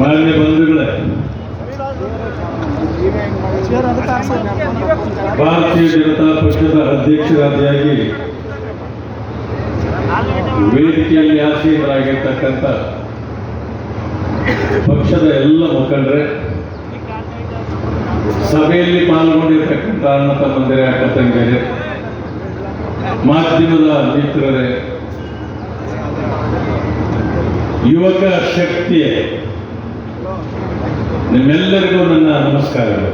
ಮಾನ್ಯ ಬಂಧುಗಳೇ, ಭಾರತೀಯ ಜನತಾ ಪಕ್ಷದ ಅಧ್ಯಕ್ಷರಾದಿಯಾಗಿ ವೇದಿಕೆಯಲ್ಲಿ ಆಸೀನರಾಗಿರ್ತಕ್ಕಂಥ ಪಕ್ಷದ ಎಲ್ಲ ಮುಖಂಡರೇ, ಸಭೆಯಲ್ಲಿ ಪಾಲ್ಗೊಂಡಿರ್ತಕ್ಕಂಥ ಅಣ್ಣ ತಮ್ಮಂದಿರೇ, ಅಕ್ಕ ತಂಗಿಯರೇ, ಮಾಧ್ಯಮದ ಮಿತ್ರರೇ, ಯುವಕ ಶಕ್ತಿಯೇ ನಿಮ್ಮೆಲ್ಲರಿಗೂ ನನ್ನ ನಮಸ್ಕಾರಗಳು.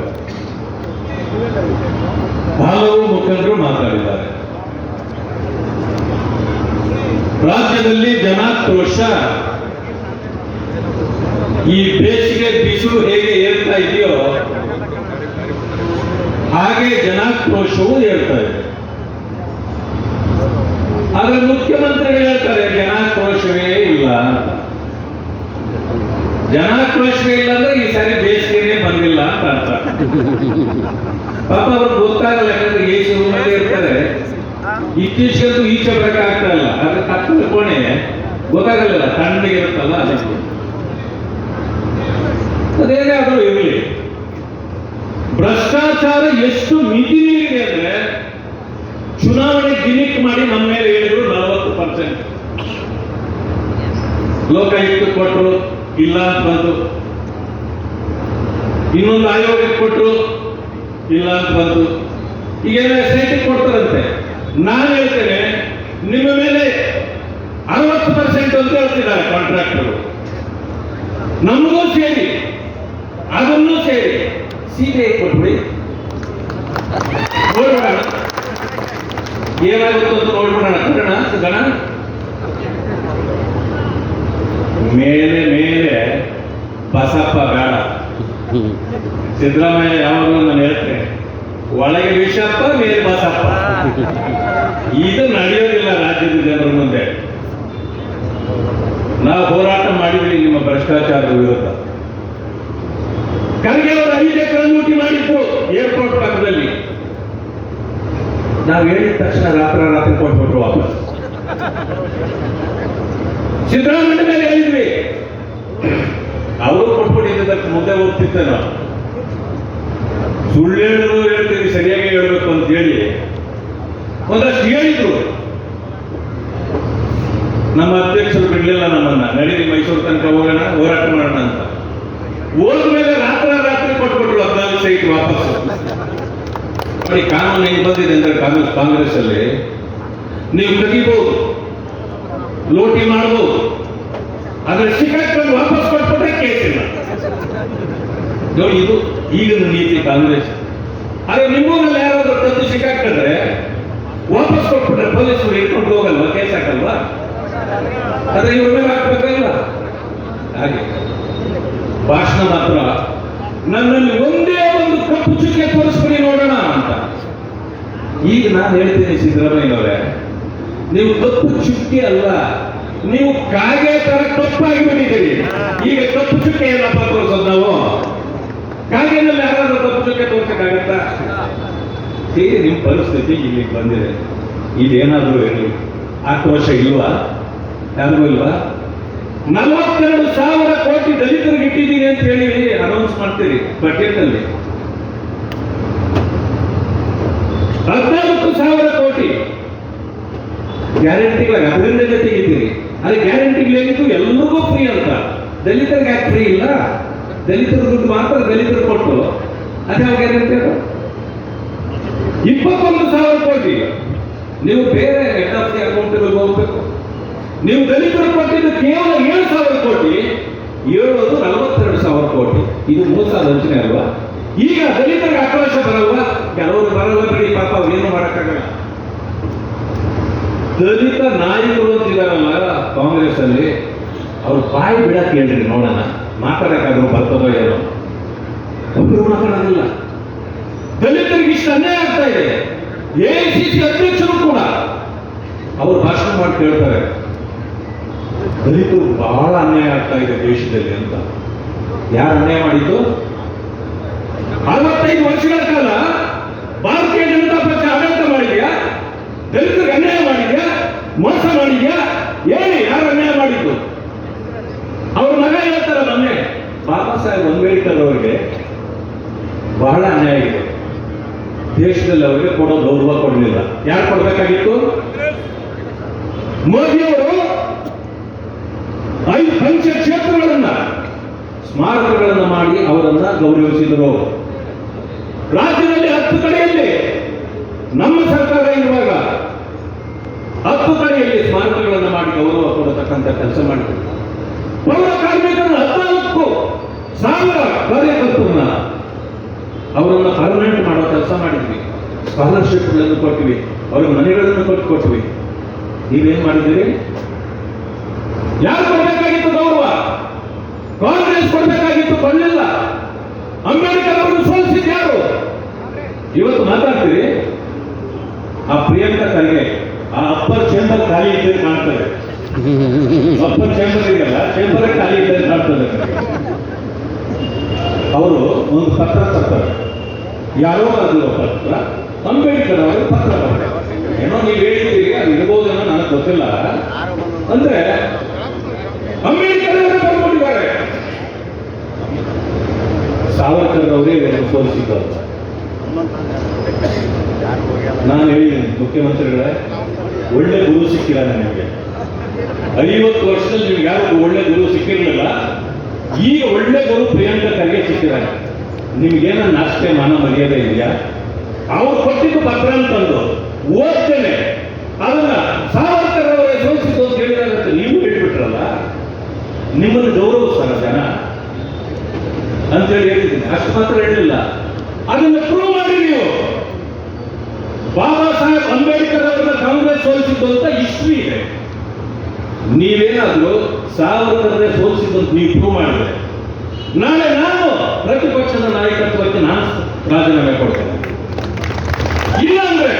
ಹಲವು ಮುಖಂಡರು ಮಾತಾಡಿದ್ದಾರೆ. ರಾಜ್ಯದಲ್ಲಿ ಜನಾಕ್ರೋಶ ಈ ಬೇಸಿಗೆ ಬಿಸಿಲು ಹೇಗೆ ಏರ್ತಾ ಇದೆಯೋ ಹಾಗೆ ಜನಾಕ್ರೋಶವೂ ಹೇಳ್ತಾ ಇದೆ. ಆದ್ರೆ ಮುಖ್ಯಮಂತ್ರಿಗಳು ಹೇಳ್ತಾರೆ, ಜನಾಕ್ರೋಶವೇ ಇಲ್ಲ ಜನಾಕ್ರೋಶವೇ ಇಲ್ಲ ಅಂದ್ರೆ ಈ ಸಾರಿ ಬೇಸಿಗೆನೆ ಬಂದಿಲ್ಲ ಅಂತ ಅರ್ಥ. ಪಾಪ ಅವ್ರಿಗೆ ಗೊತ್ತಾಗಲ್ಲ, ಯಾಕಂದ್ರೆ ಏಸು ರೂಮಲ್ಲಿ ಇರ್ತಾರೆ. ಇತ್ತೀಚೆಗಂತೂ ಈಚೆ ಬರಕ್ಕೆ ಆಗ್ತಾ ಇಲ್ಲ. ಅದ್ರ ಕತ್ತಲ ಕೋಣೆ ಗೊತ್ತಾಗಲ್ಲ ತಣ್ಣಗೆ ಇರುತ್ತಲ್ಲ ಅದೇನೇ ಆದ್ರೂ ಇರಲಿ. ಭ್ರಷ್ಟಾಚಾರ ಎಷ್ಟು ಮಿತಿ ಮೀರಿದೆ ಅಂದ್ರೆ ಚುನಾವಣೆ ಗಿಮಿಕ್ ಮಾಡಿ ನಮ್ಮ ಮೇಲೆ ಹೇಳಿದ್ರು ನಲವತ್ತು ಪರ್ಸೆಂಟ್. ಲೋಕಾಯುಕ್ತ ಕೊಟ್ಟರು ಇಲ್ಲ ಅಂತ ಬಂತು. ಇನ್ನೊಂದು ಆಯೋಗಕ್ಕೆ ಕೊಟ್ಟರು ಇಲ್ಲ ಅಂತ ಬಂತು. ಈಗೆಲ್ಲ ಸೇಟಿ ಕೊಡ್ತಾರಂತೆ. ನಾನು ಹೇಳ್ತೇನೆ, ನಿಮ್ಮ ಮೇಲೆ ಅರವತ್ತು ಪರ್ಸೆಂಟ್ ಅಂತ ಹೇಳ್ತಿದ್ದಾರೆ ಕಾಂಟ್ರಾಕ್ಟರು ನಮಗೂ ಸೇರಿ, ಅದನ್ನು ಸೇರಿ ಸಿಬಿಐ ಕೊಟ್ಬಿಡಿ. ನೋಡೋಣ. ಏನಾಗುತ್ತೆ ಅಂತ ನೋಡ್ಬಿಡೋಣ. ಕೊಡೋಣ ಗಣ ಮೇಲೆ ಬಸಪ್ಪ ಬೇಡ. ಸಿದ್ದರಾಮಯ್ಯ ಯಾವಾಗಲೂ ನಾನು ಹೇಳ್ತೇನೆ, ಒಳಗೆ ವಿಷಪ್ಪ, ಮೇಲೆ ಬಸಪ್ಪ. ಇದು ನಡೆಯೋದಿಲ್ಲ ರಾಜ್ಯದ ಜನರ ಮುಂದೆ. ನಾವು ಹೋರಾಟ ಮಾಡಿದ್ವಿ ನಿಮ್ಮ ಭ್ರಷ್ಟಾಚಾರದ ವಿರುದ್ಧ. ಖರ್ಗೆ ಅವರು ಐದು ಎಕರೆ ಲೂಟಿ ಮಾಡಿದ್ರು ಏರ್ಪೋರ್ಟ್ ಪಕ್ಕದಲ್ಲಿ. ನಾವು ಹೇಳಿದ ತಕ್ಷಣ ರಾತ್ರಿ ರಾತ್ರಿ ಕೊಟ್ಬಿಟ್ರು ವಾಪಸ್. ಸಿದ್ದರಾಮಯ್ಯ ಮೇಲೆ ಹೇಳಿದ್ವಿ. ಅವರು ಕೊಟ್ಬಿಟ್ಟಿದ್ದಕ್ಕೆ ಮುಂದೆ ಹೋಗ್ತಿದ್ದೆ ನಾವು ಸುಳ್ಳು ಹೇಳಿದ್ರು ಹೇಳ್ತೀವಿ ಸರಿಯಾಗಿ ಹೇಳ್ಬೇಕು ಅಂತ ಹೇಳಿ. ಒಂದಷ್ಟು ಹೇಳಿದ್ರು. ನಮ್ಮ ಅಧ್ಯಕ್ಷರು ಬಿಡಲಿಲ್ಲ ನಮ್ಮನ್ನ. ನಡೀರಿ, ಮೈಸೂರು ತನಕ ಹೋಗೋಣ, ಹೋರಾಟ ಮಾಡೋಣ ಅಂತ. ಹೋದ್ಮೇಲೆ ರಾತ್ರಿ ರಾತ್ರಿ ಕೊಟ್ಬಿಟ್ರು ಹದಿನಾಲ್ಕು ಸೈಟ್ ವಾಪಸ್ ನೋಡಿ, ಕಾನೂನು ಹೆಂಗ್ ಬಂದಿದೆ ಅಂದ್ರೆ ಕಾಂಗ್ರೆಸ್ ಕಾಂಗ್ರೆಸ್ ಅಲ್ಲಿ ನೀವು ತೆಗಿಬಹುದು ಲೋಟಿ ಮಾಡಬಹುದು ಆದ್ರೆ ಸಿಕ್ಕಾಕೊಂಡು ವಾಪಸ್ ನೋಡಿ ಇದು ಈಗಿನ ನೀತಿ ಕಾಂಗ್ರೆಸ್. ಆದ್ರೆ ನಿಮ್ಮೂರಲ್ಲಿ ಯಾರಾದ್ರೂ ತಂದು ಸಿಕ್ಕಾಕ್ತಂದ್ರೆ ವಾಪಸ್ ಕೊಟ್ಬಿಟ್ರೆ ಪೊಲೀಸರು ಇಟ್ಕೊಂಡು ಹೋಗಲ್ವಾ? ಕೇಸ್ ಹಾಕಲ್ವಾ? ಅದೇ ಇವ್ರ ಮೇಲೆ ಹಾಕ್ಬೇಕಲ್ಲ ಹಾಗೆ. ಭಾಷಣ ಮಾತ್ರ. ನನ್ನಲ್ಲಿ ಒಂದೇ ಒಂದು ಕಪ್ಪು ಚುಕ್ಕೆ ತೋರಿಸ್ಬಿಡಿ ನೋಡೋಣ ಅಂತ. ಈಗ ನಾನು ಹೇಳ್ತೀನಿ ಸಿದ್ದರಾಮಯ್ಯನವರೇ, ನೀವು ಕಪ್ಪು ಚುಕ್ಕೆ ಅಲ್ಲ, ನೀವು ಕಾಗೆ ತರ ಕಪ್ಪಾಗಿ ಬಿಟ್ಟಿದ್ದೀರಿ ಈಗ ಕಪ್ಪು ಚುಕ್ಕೆ ಏನಪ್ಪ ತೋರಿಸೋದು ನಾವು ಕಾಗೆನಲ್ಲಿ ಯಾರಾದ್ರೂ ಕಪ್ಪು ಚುಕ್ಕೆ ತೋರ್ಸಕ್ಕಾಗತ್ತಾ ಹೀಗೆ ನಿಮ್ಮ ಪರಿಸ್ಥಿತಿ ಇಲ್ಲಿಗೆ ಬಂದಿದೆ. ಇದೇನಾದ್ರೂ ಹೇಳಿ. ಆಕ್ರೋಶ ಇಲ್ವಾ? ಯಾರಿಗೂ ಇಲ್ವಾ? ನಲವತ್ತೆರಡು ಸಾವಿರ ಕೋಟಿ ದಲಿತರಿಗೆ ಇಟ್ಟಿದ್ದೀನಿ ಅಂತ ಹೇಳಿ ಅನೌನ್ಸ್ ಮಾಡ್ತೀರಿ ಬಜೆಟ್ ಅಲ್ಲಿ ಹದಿನಾಲ್ಕು ಸಾವಿರ ಕೋಟಿ. ಗ್ಯಾರಂಟಿಗಳ ಅದರಿಂದ ತೆಗಿತೀರಿ? ಅದು ಗ್ಯಾರಂಟಿಗಳೇನಿತ್ತು ಎಲ್ಲರಿಗೂ ಫ್ರೀ ಅಂತ. ದಲಿತರಿಗೆ ಯಾಕೆ ಫ್ರೀ ಇಲ್ಲ? ದಲಿತರ ದುಡ್ಡು ಮಾತ್ರ ದಲಿತರು ಕೊಟ್ಟು. ಅದ್ಯಾವ ಗ್ಯಾರಂಟಿ ಅದು? ಇಪ್ಪತ್ತೊಂದು ಸಾವಿರ ಕೋಟಿ ನೀವು ಬೇರೆ ಹೆಡ್ ಆಫ್ ದಿ ಅಕೌಂಟ್ಗಳಿಗೆ ಹೋಗ್ಬೇಕು. ನೀವು ದಲಿತರು ಕೊಟ್ಟಿದ್ದು ಕೇವಲ ಏಳು ಸಾವಿರ ಕೋಟಿ, ಏಳೋದು ನಲವತ್ತೆರಡು ಸಾವಿರ ಕೋಟಿ. ಇದು ಮೋಸ ವಂಚನೆ ಅಲ್ವಾ? ಈಗ ದಲಿತರಿಗೆ ಆಕ್ರೋಶ ಬರಲ್ವಾ? ಕೆಲವರು ಬರಲ್ಲ ಬಿಡಿ, ಪಾಪ ಅವ್ರು ಏನು ಮಾಡಕ್ಕಾಗಲ್ಲ. ದಲಿತ ನಾಯಕರು ಅಂತಿದಾರಲ್ಲ ಕಾಂಗ್ರೆಸ್ ಅಲ್ಲಿ ಅವ್ರು ಬಾಯಿ ಬಿಡಕ್ಕೆ ಹೇಳ್ರಿ ನೋಡೋಣ. ಮಾತಾಡಕ್ಕಾದ್ರೂ ಬರ್ತದೋ ಏನೋ. ಒಬ್ಬರು ಮಾತಾಡೋದಿಲ್ಲ. ದಲಿತರಿಗೆ ಇಷ್ಟು ಅನ್ಯಾಯ ಆಗ್ತಾ ಇದೆ. ಎಐಸಿಸಿ ಅಧ್ಯಕ್ಷರು ಕೂಡ ಅವರು ಭಾಷಣ ಮಾಡಿ ಕೇಳ್ತಾರೆ. ದಲಿತರು ಬಹಳ ಅನ್ಯಾಯ ಆಗ್ತಾ ಇದೆ ದೇಶದಲ್ಲಿ ಅಂತ. ಯಾರು ಅನ್ಯಾಯ ಮಾಡಿದ್ದು? ಅರವತ್ತೈದು ವರ್ಷಗಳ ಕಾಲ ಭಾರತೀಯ ಜನತಾ ಪಕ್ಷ ಆಡಳಿತ ಮಾಡಿದ್ಯಾ? ದಲಿತರಿಗೆ ಅನ್ಯಾಯ ಮಾಡಿದ್ಯಾ? ಮೋಸ ಮಾಡಿದ್ಯಾ? ಏನೇ ಯಾರು ಅನ್ಯಾಯ ಮಾಡಿದ್ದು? ಅವ್ರ ಮಗ ಹೇಳ್ತಾರ ಮೊನ್ನೆ ಅಂಬೇಡ್ಕರ್ ಅವರಿಗೆ ಬಹಳ ಅನ್ಯಾಯ ದೇಶದಲ್ಲಿ ಅವರಿಗೆ ಕೊಡೋ ಗೌರವ ಕೊಡಲಿಲ್ಲ. ಯಾರು ಕೊಡಬೇಕಾಗಿತ್ತು? ಮೋದಿಯವರು ಐದು ಪಂಚ ಕ್ಷೇತ್ರಗಳನ್ನ ಸ್ಮಾರಕಗಳನ್ನು ಮಾಡಿ ಅವರನ್ನ ಗೌರವಿಸಿದರು. ರಾಜ್ಯದಲ್ಲಿ ಹತ್ತು ಕಡೆಯಲ್ಲಿ, ನಮ್ಮ ಸರ್ಕಾರ ಇರುವಾಗ ಹತ್ತು ಕಡೆಯಲ್ಲಿ ಸ್ಮಾರಕಗಳನ್ನು ಮಾಡಿ ಗೌರವ ಕೊಡತಕ್ಕಂಥ ಕೆಲಸ ಮಾಡಿದರು. ಪೌರ ಕಾರ್ಮಿಕರನ್ನು ಹದಿನಾಲ್ಕು ಸಾವಿರ ಕಾರ್ಯಕರ್ತರನ್ನ ಅವರನ್ನ ಪರ್ಮನೆಂಟ್ ಮಾಡೋ ಕೆಲಸ ಮಾಡಿದ್ವಿ. ಸ್ಕಾಲರ್ಶಿಪ್ಗಳನ್ನು ಕೊಟ್ಟಿವೆ. ಅವ್ರಿಗೆ ಮನೆಗಳನ್ನು ಕೊಟ್ಟು ಕೊಟ್ವಿ ನೀವೇನ್ ಮಾಡಿದ್ದೀರಿ? ಯಾರು ಕೊಡಬೇಕಾಗಿತ್ತು ಗೌರವ? ಕಾಂಗ್ರೆಸ್ ಕೊಡಬೇಕಾಗಿತ್ತು ಕೊಡಲಿಲ್ಲ. ಅಂಬೇಡ್ಕರ್ ಅವರನ್ನು ಸೋಲಿಸಿದ್ದು ಯಾರು? ಇವತ್ತು ಮಾತಾಡ್ತೀರಿ? ಆ ಪ್ರಿಯಾಂಕಾ ಖರ್ಗೆ, ಆ ಅಪ್ಪರ್ ಚೇಂಬರ್ ಖಾಲಿ ಇದ್ದರೆ ಕಾಣ್ತದೆ. ಅಪ್ಪರ್ ಚೇಂಬರ್ ಇದೆಯಲ್ಲ ಚೇಂಬರ್ ಖಾಲಿ ಇದ್ದರೆ ಕಾಣ್ತದೆ. ಅವರು ಒಂದು ಪತ್ರ ತರ್ತಾರೆ. ಯಾರೋ ಅದು ಪತ್ರ? ಅಂಬೇಡ್ಕರ್ ಅವರು ಪತ್ರ ಏನೋ ನೀವು ಹೇಳಿದ್ದೀರಿ ಅದು ಇರ್ಬೋದೇನೋ ನನಗೆ ಗೊತ್ತಿಲ್ಲ. ಅಂದ್ರೆ ಅಂಬೇಡ್ಕರ್ ಅವರು ಬರ್ಕೊಂಡಿದ್ದಾರೆ. ಸಾವರ್ಕರ್ ಅವರೇ ಸೋಲಿಸಿದ್ದಾರೆ. ನಾನು ಹೇಳಿದ್ದೀನಿ, ಮುಖ್ಯಮಂತ್ರಿಗಳೇ, ಒಳ್ಳೆ ಗುರು ಸಿಕ್ಕಿಲ್ಲ ನನಗೆ. ಐವತ್ತು ವರ್ಷದಲ್ಲಿ ನಿಮ್ಗೆ ಯಾರು ಒಳ್ಳೆ ಗುರು ಸಿಕ್ಕಿರಲಿಲ್ಲ. ಈಗ ಒಳ್ಳೆ ಗುರು ಪ್ರಿಯಾಂಕಾ ಖರ್ಗೆ ಸಿಕ್ಕಿದ್ದಾರೆ. ನಿಮ್ಗೇನ ನಾಷ್ಟೆ, ಮಾನ ಮರ್ಯಾದೆ ಇದೆಯಾ? ಅವ್ರು ಕೊಟ್ಟಿದ್ದು ಪತ್ರ ಅಂತಂದು. ಓದ್ತೇನೆ. ಅದನ್ನ ಸಾವರ್ಕರ್ ಅವರೇ ಸೋಲಿಸಿದ್ದು ಅಂತ ಹೇಳಿದಾಗತ್ತೆ. ನೀವು ಹೇಳ್ಬಿಟ್ರಲ್ಲ, ನಿಮ್ಮನ್ನು ಗೌರವಿಸ್ತಾರ ಜನ. ಅಂತೇಳಿ ಹೇಳಿದ್ದೀನಿ ಅಷ್ಟು ಮಾತ್ರ ಹೇಳಲಿಲ್ಲ. ಅದನ್ನ ಪ್ರೂವ್ ಮಾಡಿ ನೀವು. ಬಾಬಾ ಸಾಹೇಬ್ ಅಂಬೇಡ್ಕರ್ ಅವರನ್ನ ಕಾಂಗ್ರೆಸ್ ಸೋಲಿಸಿದ್ದು ಅಂತ ಹಿಸ್ಟ್ರಿ ಇದೆ. ನೀವೇನಾದ್ರೂ ಸಾವರ್ಕರ್ರೆ ಸೋಲಿಸಿದ್ದು ಅಂತ ನೀವು ಪ್ರೂವ್ ಮಾಡಿದ್ರೆ. ನಾಳೆ ನಾನು ಪ್ರತಿಪಕ್ಷದ ನಾಯಕತ್ವಕ್ಕೆ ನಾನು ರಾಜೀನಾಮೆ ಕೊಡ್ತೇನೆ. ಇಲ್ಲಾಂದ್ರೆ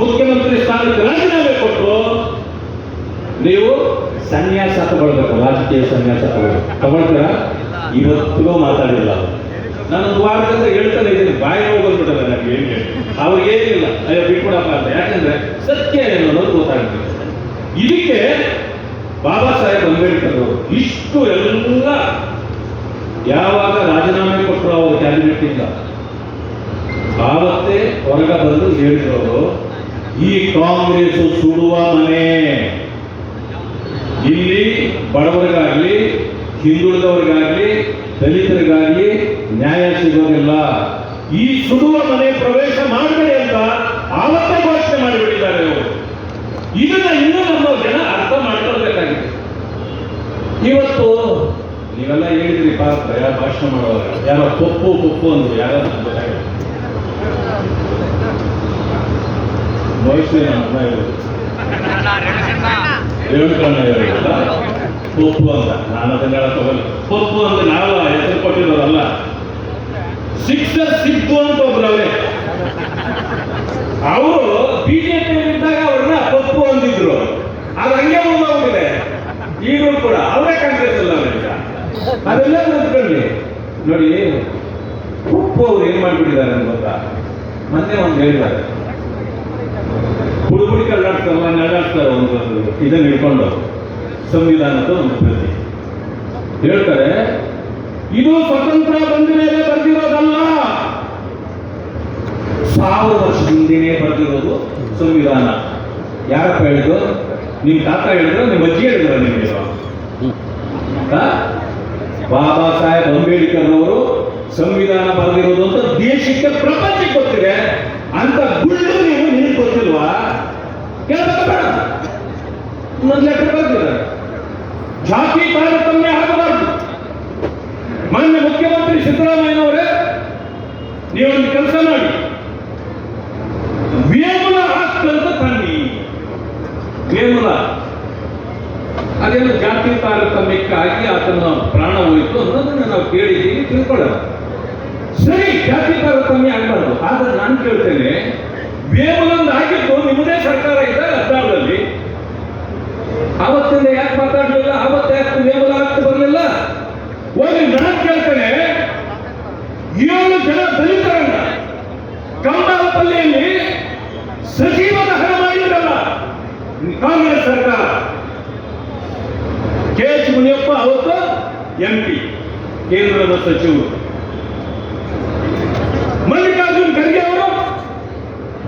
ಮುಖ್ಯಮಂತ್ರಿ ಸ್ಥಾನಕ್ಕೆ ರಾಜೀನಾಮೆ ಕೊಟ್ಟು ನೀವು ಸನ್ಯಾಸ ತಗೊಳ್ಬೇಕು, ರಾಜಕೀಯ ಸನ್ಯಾಸ ತಗೊಳ್ಬೇಕು. ತಗೊಳ್ತೀರಾ? ಇವತ್ತಿಗೂ ಮಾತಾಡಿಲ್ಲ ನಾನು ವಾರದಿಂದ ಹೇಳ್ತಾನೆ ಇದ್ದೀನಿ, ಬಾಯಿ ಹೋಗ್ಬಿಟ್ಟಲ್ಲ ನನಗೆ ಏನು ಹೇಳಿ ಅವ್ರಿಗೆ ಏನಿಲ್ಲ, ಅಯ್ಯೋ ಬಿಟ್ಬಿಡಪ್ಪ ಅಂತ. ಯಾಕಂದ್ರೆ ಸತ್ಯ ಏನು ಅನ್ನೋದು ಗೊತ್ತಾಗ್ತದೆ ಇದಕ್ಕೆ ಬಾಬಾ ಸಾಹೇಬ್ ಅಂಬೇಡ್ಕರ್ ಅವರು ಇಷ್ಟು ಎಲ್ಲ ಯಾವಾಗ ರಾಜೀನಾಮೆ ಕೊಟ್ಟರು ಅವರು ಕ್ಯಾಬಿನೆಟ್ ಇಂದ? ಆವತ್ತೇ ಹೊರಗ ಬಂದು ಹೇಳಿದವರು ಈ ಕಾಂಗ್ರೆಸ್ ಸುಡುವ ಮನೆ. ಇಲ್ಲಿ ಬಡವರಿಗಾಗಲಿ, ಹಿಂದುಳಿದವರಿಗಾಗಲಿ, ದಲಿತರಿಗಾಗಲಿ ನ್ಯಾಯ ಸಿಗೋದಿಲ್ಲ. ಈ ಸುಡುವ ಮನೆ ಪ್ರವೇಶ ಮಾಡಬೇಡಿ ಅಂತ ಆವತ್ತೇ ಘೋಷಣೆ ಮಾಡಿಬಿಟ್ಟಿದ್ದಾರೆ ಅವರು ಇದನ್ನ ಇನ್ನೂ ನಮ್ಮ ಜನ ಅರ್ಥ ಮಾಡ್ಕೊಳ್ಬೇಕಾಗಿದೆ. ಇವತ್ತು ನೀವೆಲ್ಲ ಹೇಳಿದ್ರಿ ಪಾತ್ರ ಭಾಷಣ ಮಾಡುವಾಗ? ಯಾರೋ ಕೊಪ್ಪು ಕೊಪ್ಪು ಅಂದ್ರು, ಯಾರು ಗೊತ್ತಾಗಿಲ್ಲ. ಮೈಸೂರಿನ ಅಮ್ಮ ಹೇಳಿದ್ರು ರೇಣುಕಣ್ಣ ಹೇಳಿದ್ರಲ್ಲ ಪಪ್ಪು ಅಂತ. ನಾನು ಅದನ್ನ ಹೇಳಕ್ಕೋಗಲ್ಲ ಪಪ್ಪು ಅಂತ ನಾವು ಹೆಸರು ಕೊಟ್ಟಿರೋದಲ್ಲ ಸಿಕ್ಸರ್ ಸಿಕ್ಕು ಅಂತ ಒಬ್ರು ಅವರೇ ಬಿಜೆಪಿ ಇದ್ದಾಗ ಅವ್ರನ್ನ ಪಪ್ಪು ಅಂದಿದ್ರು ಅದು ಹಂಗೆ ಹೋಗಿದೆ. ಈಗಲೂ ಕೂಡ ಅವರೇ ಕಾಂಗ್ರೆಸ್ ಅಲ್ಲ ಅದೆಲ್ಲ ನಿಂತ್ಕೊಳ್ಳಿ ನೋಡಿ, ಪಪ್ಪು ಅವ್ರು ಏನ್ ಮಾಡ್ಬಿಟ್ಟಿದ್ದಾರೆ ಅಂತ ಗೊತ್ತಾ? ಮೊನ್ನೆ ಒಂದು ಹೇಳಿದ್ದಾರೆ. ಹುಡುಗುಡಿ ಕಳ್ಳಾಡ್ತಾರಲ್ಲ ನಡಾಡ್ತಾರೆ ಒಂದು ಇದನ್ನ ಹಿಡ್ಕೊಂಡು ಸಂವಿಧಾನದ ಒಂದು ಪ್ರತಿ. ಹೇಳ್ತಾರೆ ಇದು ಸ್ವತಂತ್ರ ಬಂದ ಮೇಲೆ ಬರ್ತಿರೋದಲ್ಲ ಸಾವಿರ ವರ್ಷ ಹಿಂದಿನೇ ಬರ್ತಿರೋದು ಸಂವಿಧಾನ. ಯಾರಪ್ಪ ಹೇಳಿದ್ರು ನಿಮ್ಮ ತಾತ ಹೇಳಿದ್ರು ನಿಮ್ಮ ಅಜ್ಜಿ ಹೇಳಿದ್ರು ನಿಮಗೆ. ಬಾಬಾ ಸಾಹೇಬ್ ಅಂಬೇಡ್ಕರ್ ಅವರು ಸಂವಿಧಾನ ಬರೆದಿರೋದು ಅಂತ ದೇಶಕ್ಕೆ ಪ್ರಪಂಚಕ್ಕೆ ಕೊಟ್ಟಿದೆ ಅಂತ ಗುಳ್ಳು ನೀವು ನೀರು ಗೊತ್ತಿಲ್ವಾ? ಬೇಡ. ಜಾತಿ, ತಾರತಮ್ಯ ಆಗಬಾರ್ದು. ಮಾನ್ಯ ಮುಖ್ಯಮಂತ್ರಿ ಸಿದ್ದರಾಮಯ್ಯನವರೇ, ನೀವೊಂದು ಕೆಲಸ ಮಾಡಿ ವೇಮುಲ ಆಕ್ಟ್ ಅಂತ ತನ್ನಿ ವೇಮುಲ ಅದೇನು ಜಾತಿ ತಾರತಮ್ಯಕ್ಕಾಗಿ ಆತನ ಪ್ರಾಣ ಹೋಯಿತು ಅನ್ನೋದನ್ನ ನಾವು ಕೇಳಿದ್ದೀವಿ ತಿಳ್ಕೊಳ್ಳೋಣ ಸರಿ ಜಾತಿ ತಾರತಮ್ಯ ಆಗಬಾರ್ದು ಆದ್ರೆ ನಾನು ಕೇಳ್ತೇನೆ ವೇಮುಲೊಂದು ಆಗಿದ್ದು ನಿಮ್ಮದೇ ಸರ್ಕಾರ ಇದ್ದಾಗ ಹದಿನಾರರಲ್ಲಿ ಆವತ್ತಿಂದ ಯಾಕೆ ಮಾತಾಡಲಿಲ್ಲ ಆವತ್ತು ಯಾಕೆ ವೇಮುಲ ಆಗ್ತಾ ಬರಲಿಲ್ಲ ಹೋಗಿ ನಾನು ಕೇಳ್ತೇನೆ ಏಳು ಜನ ದಲಿತರನ್ನ ಕಂಬಾಲಪಲ್ಲಿಯಲ್ಲಿ ಸಜೀವ ದಹನ ಮಾಡಿದ್ರಲ್ಲ ಕಾಂಗ್ರೆಸ್ ಸರ್ಕಾರ ಕೆ ಎಚ್ ಮುನಿಯಪ್ಪ ಅವತ್ತು ಎಂ ಪಿ ಕೇಂದ್ರದ ಸಚಿವರು ಮಲ್ಲಿಕಾರ್ಜುನ್ ಖರ್ಗೆ ಅವರು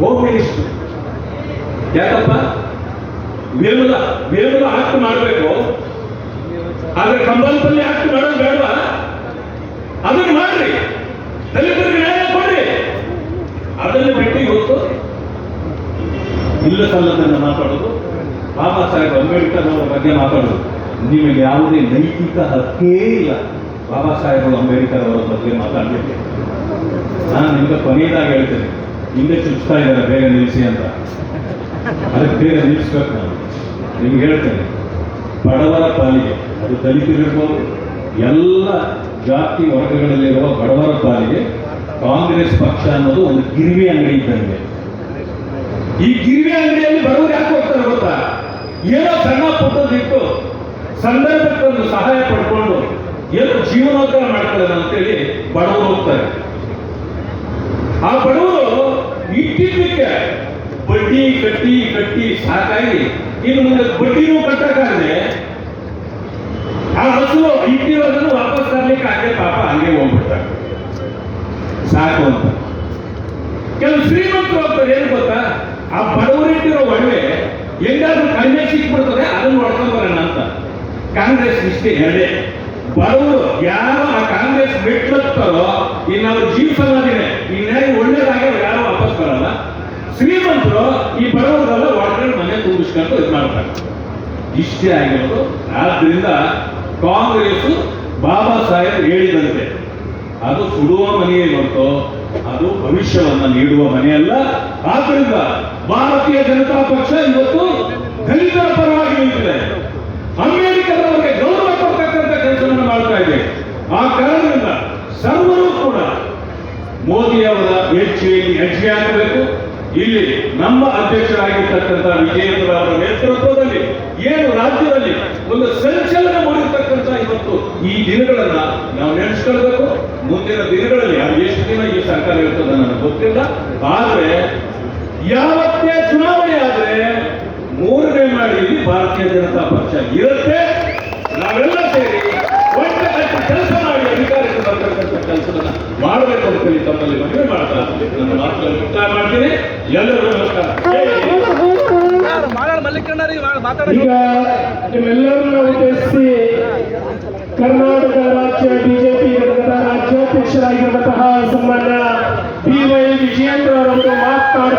ಹೋಮ್ ಮಿನಿಸ್ಟರ್ ಯಾಕಪ್ಪ ವೇಮುಲ ಆಕ್ಟ್ ಮಾಡಬೇಕು. ಆದ್ರೆ ಕಂಬಲ್ಪಲ್ಲಿ ಆಕ್ಟ್ ಮಾಡೋದು ಬೇಡವಾ? ಅದನ್ನು ಮಾಡ್ರಿ. ದಲಿತರಿಗೆ ನ್ಯಾಯ ಕೊಡ್ರಿ. ಅದನ್ನು ಬಿಟ್ಟು ಇವತ್ತು ಇಲ್ಲ ಸಲ್ಲದನ್ನು ಮಾತಾಡೋದು. ಬಾಬಾ ಸಾಹೇಬ್ ಅಂಬೇಡ್ಕರ್ ಅವರ ಬಗ್ಗೆ ಮಾತಾಡೋದು. ನಿಮಗೆ ಯಾವುದೇ ನೈತಿಕ ಹಕ್ಕೇ ಇಲ್ಲ ಬಾಬಾ ಸಾಹೇಬ್ ಅಂಬೇಡ್ಕರ್ ಅವರ ಬಗ್ಗೆ ಮಾತಾಡಲಿಕ್ಕೆ. ನಾನು ನಿಮ್ಗೆ ಕೊನೆಯದಾಗಿ ಹೇಳ್ತೇನೆ. ಹಿಂದೆ ಚುಚ್ತಾ ಇದ್ದಾರೆ, ಬೇಗ ನಿಲ್ಲಿಸಿ ಅಂತ. ಅದಕ್ಕೆ ಬೇಗ ನಿಲ್ಲಿಸ್ಬೇಕು ನಾನು. ನಿಮ್ಗೆ ಹೇಳ್ತೇನೆ. ಬಡವರ ಪಾಲಿಗೆ, ಅದು ದಲಿತರಿರ್ಬೋದು, ಎಲ್ಲ ಜಾತಿ ವರ್ಗಗಳಲ್ಲಿರುವ ಬಡವರ ಪಾಲಿಗೆ ಕಾಂಗ್ರೆಸ್ ಪಕ್ಷ ಅನ್ನೋದು ಒಂದು ಗಿರಿವಿ ಅಂಗಡಿ ಇದ್ದಂಗೆ. ಈ ಗಿರಿವಿ ಅಂಗಡಿಯಲ್ಲಿ ಬಡವರು ಯಾಕೆ ಹೋಗ್ತಾರೆ ಗೊತ್ತಾ? ಏನೋ ಸಣ್ಣ ಪುಟ್ಟದಿಟ್ಟು ಸಂದರ್ಭಕ್ಕೆ ಒಂದು ಸಹಾಯ ಪಡ್ಕೊಂಡು ಏನೋ ಜೀವನೋದ್ಧಾರ ಮಾಡ್ತಾರೆ ಅಂತೇಳಿ ಬಡವರು ಹೋಗ್ತಾರೆ. ಆ ಬಡವರು ಇಟ್ಟಿದ್ದಕ್ಕೆ ಬಡ್ಡಿ ಕಟ್ಟಿ ಕಟ್ಟಿ ಸಾಕಾಗಿ ಇನ್ನು ಮುಂದೆ ಬಡ್ಡಿನೂ ಕಟ್ಟಕ್ಕಾಗದೆ ಆ ಹಸು ಇಟ್ಟಿರೋದನ್ನು ವಾಪಸ್ ತರಲಿಕ್ಕೆ ಹಾಗೆ ಪಾಪ ಹಂಗೆ ಹೋಗ್ಬಿಡ್ತಾರೆ ಸಾಕು ಅಂತ. ಕೆಲವು ಶ್ರೀಮಂತರು ಹೋಗ್ತಾರೆ ಏನು ಗೊತ್ತಾ? ಆ ಬಡವರಿಟ್ಟಿರೋ ಒಡವೆ ಎಲ್ಲಾದ್ರೂ ಕಡಿಮೆ ಸಿಕ್ಬಿಡ್ತದೆ, ಅದನ್ನು ಹೊಡ್ಕೊಂಡು ಬರೋಣ ಅಂತ. ಕಾಂಗ್ರೆಸ್ ಇಷ್ಟೇ ಎರಡೇ. ಬಡವರು ಯಾರು ಆ ಕಾಂಗ್ರೆಸ್ ಮೆಟ್ಲತ್ತಾರೋ ಇನ್ನು ಅವ್ರ ಜೀವ ಸಮಾಧಿನೇ. ಇನ್ಯಾರು ಒಳ್ಳೇದಾಗಿ ಯಾರು ವಾಪಸ್ ಬರಲ್ಲ. ಶ್ರೀಮಂತರು ಈ ಬಡವರೆಲ್ಲ ತುಂಬಿಸ್ಕೊಂಡು ಇದು ಮಾಡ್ತಾರೆ. ಇಷ್ಟೇ ಆಗಿರೋದು. ಆದ್ರಿಂದ ಕಾಂಗ್ರೆಸ್ ಬಾಬಾ ಸಾಹೇಬ್ ಹೇಳಿದಂತೆ, ಅದು ಸುಡುವ ಮನೆಯೇ ಬಂತು ಅದು ಭವಿಷ್ಯವನ್ನು ನೀಡುವ ಮನೆಯಲ್ಲ. ಆದ್ರಿಂದ ಭಾರತೀಯ ಜನತಾ ಪಕ್ಷ ಇವತ್ತು ದಲಿತರ ಪರವಾಗಿ ನಿಂತಿದೆ. ಅಮೆರಿಕದವರಿಗೆ ಗೌರವ ಕೊಡ್ತಕ್ಕಂಥ ಕೆಲಸವನ್ನು ಮಾಡ್ತಾ ಇದೆ. ಆ ಕಾರಣದಿಂದ ಸರ್ವರೂ ಕೂಡ ಮೋದಿ ಅವರ ಹೆಜ್ಜೆಯಲ್ಲಿ ಹೆಜ್ಜೆ ಹಾಕಬೇಕು ಇಲ್ಲಿ ನಮ್ಮ ಅಧ್ಯಕ್ಷರಾಗಿರ್ತಕ್ಕಂಥ ವಿಜಯೇಂದ್ರ ಅವರ ನೇತೃತ್ವದಲ್ಲಿ ಏನು ರಾಜ್ಯದಲ್ಲಿ ಒಂದು ಸಂಚಲನ ಮೂಡಿರ್ತಕ್ಕಂಥ ಇವತ್ತು ಈ ದಿನಗಳನ್ನ ನಾವು ನೆನೆಸ್ಕೊಳ್ಬೇಕು. ಮುಂದಿನ ದಿನಗಳಲ್ಲಿ ಎಷ್ಟು ದಿನ ಈ ಸರ್ಕಾರ ಇರ್ತದೆ ನನಗೆ ಗೊತ್ತಿಲ್ಲ. ಆದ್ರೆ ಯಾವತ್ತೇ ಚುನಾವಣೆ ಆದ್ರೆ ಮೂರನೇ ಮಾಡಿ ಭಾರತೀಯ ಜನತಾ ಪಕ್ಷ ಇರುತ್ತೆ. ನಾವೆಲ್ಲ ಸೇರಿ ಒಟ್ಟ ಕಟ್ಟಿ ಕೆಲಸ ಮಾಡಿ ಅಧಿಕಾರಕ್ಕೆ ಬರ್ತಕ್ಕಂಥ ಕೆಲಸವನ್ನ ಮಾಡಬೇಕು ಅಂತ ಹೇಳಿ ತಮ್ಮಲ್ಲಿ ಮನವಿ ಮಾಡ್ತಾ ನನ್ನ ಮಾತುಗಳನ್ನು ಮುಕ್ತಾಯ ಮಾಡ್ತೀನಿ. ಎಲ್ಲರಿಗೂ ನಮಸ್ಕಾರ. ಉದ್ದೇಶಿಸಿ ಕರ್ನಾಟಕ ರಾಜ್ಯ ಬಿಜೆಪಿ ರಾಜ್ಯಾಧ್ಯಕ್ಷರಾಗಿರುವಂತಹ ಸನ್ಮಾನ್ಯ ಬಿ ವೈ ವಿಜಯೇಂದ್ರ ಅವರೊಂದು ಮಾತನಾಡ